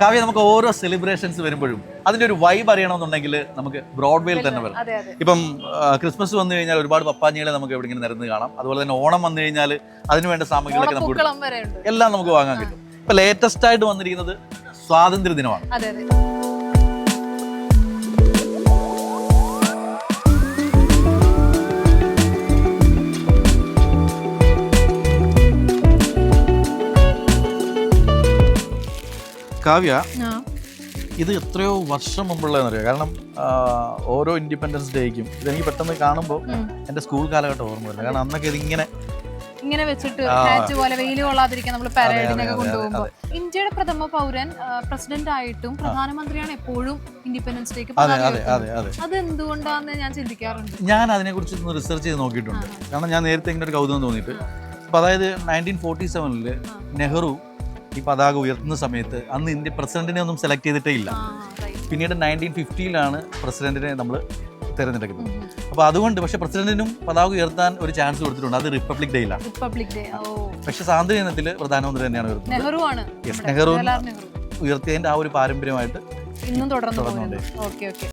കാവ്യ നമുക്ക് ഓരോ സെലിബ്രേഷൻസ് വരുമ്പോഴും അതിന്റെ ഒരു വൈബ് അറിയണമെന്നുണ്ടെങ്കിൽ നമുക്ക് ബ്രോഡ്വേയിൽ തന്നെ അതെ ഇപ്പം ക്രിസ്മസ് വന്നു കഴിഞ്ഞാൽ ഒരുപാട് പപ്പാഞ്ഞികളെ നമുക്ക് എവിടെ ഇങ്ങനെ നിരന്ന് കാണാം. അതുപോലെ തന്നെ ഓണം വന്നു കഴിഞ്ഞാൽ അതിന് വേണ്ട സാമഗ്രികളൊക്കെ നമുക്ക് വരെ എല്ലാം നമുക്ക് വാങ്ങാൻ കിട്ടും. ഇപ്പം ലേറ്റസ്റ്റ് ആയിട്ട് വന്നിരിക്കുന്നത് സ്വാതന്ത്ര്യ ദിനമാണ് കാവ്യ. ഇത് എത്രയോ വർഷം മുമ്പുള്ളതെന്നറിയാം കാരണം ഓരോ ഇൻഡിപെൻഡൻസ് ഡേക്കും ഇതെനിക്ക് പെട്ടെന്ന് കാണുമ്പോൾ. എന്റെ സ്കൂൾ കാലഘട്ടം ഓർമ്മ വരുന്നത്. കാരണം അന്നൊക്കെ ഇതിങ്ങനെ ഇങ്ങനെ വെച്ചിട്ട്. ഹാറ്റ് പോലെ വെയിൽ കൊള്ളാതിരിക്കാൻ നമ്മൾ പാരേഡിനൊക്കെ കൊണ്ടുപോകുമ്പോൾ ഇന്ത്യയുടെ പ്രഥമ പൗരൻ പ്രസിഡന്റ് ആയിട്ടും പ്രധാനമന്ത്രിയാണ് എപ്പോഴും ഇൻഡിപെൻഡൻസ് ഡേക്ക് അതെ എന്തുകൊണ്ടാന്ന് ഞാൻ ചിന്തിക്കാറുണ്ട്. ഞാൻ അതിനെക്കുറിച്ച് ഒന്ന് റിസർച്ച് ചെയ്ത് നോക്കിയിട്ടുണ്ട്. കാരണം ഞാൻ നേരത്തെ ഇങ്ങനെ ഒരു കൗതുകം തോന്നിയിട്ട്. അപ്പോൾ അതായത് നയന്റീൻ ഫോർട്ടി സെവനിൽ നെഹ്റു ഈ പതാക ഉയർത്തുന്ന സമയത്ത് അന്ന് ഇന്ത്യ പ്രസിഡന്റിനെ ഒന്നും സെലക്ട് ചെയ്തിട്ടേ ഇല്ല. പിന്നീട് നയന്റീൻ ഫിഫ്റ്റിയിലാണ് പ്രസിഡന്റിനെ നമ്മൾ തിരഞ്ഞെടുക്കുന്നത്. അപ്പോൾ അതുകൊണ്ട് പക്ഷേ പ്രസിഡന്റിനും പതാക ഉയർത്താൻ ഒരു ചാൻസ് കൊടുത്തിട്ടുണ്ട്. അത് റിപ്പബ്ലിക് ഡേയിലാണ് റിപ്പബ്ലിക് ഡേ പക്ഷേ സ്വാതന്ത്ര്യ ദിനത്തിൽ പ്രധാനമന്ത്രി തന്നെയാണ് ഉയർത്തുന്നത്. ആണ്. നെഹ്റു ഉയർത്തിയതിന്റെ ആ ഒരു പാരമ്പര്യമായിട്ട് ഇന്നും തുടർന്നു തുടർന്നുകൊണ്ടേ. പോകുന്നത് ഓക്കെ ഓക്കെ.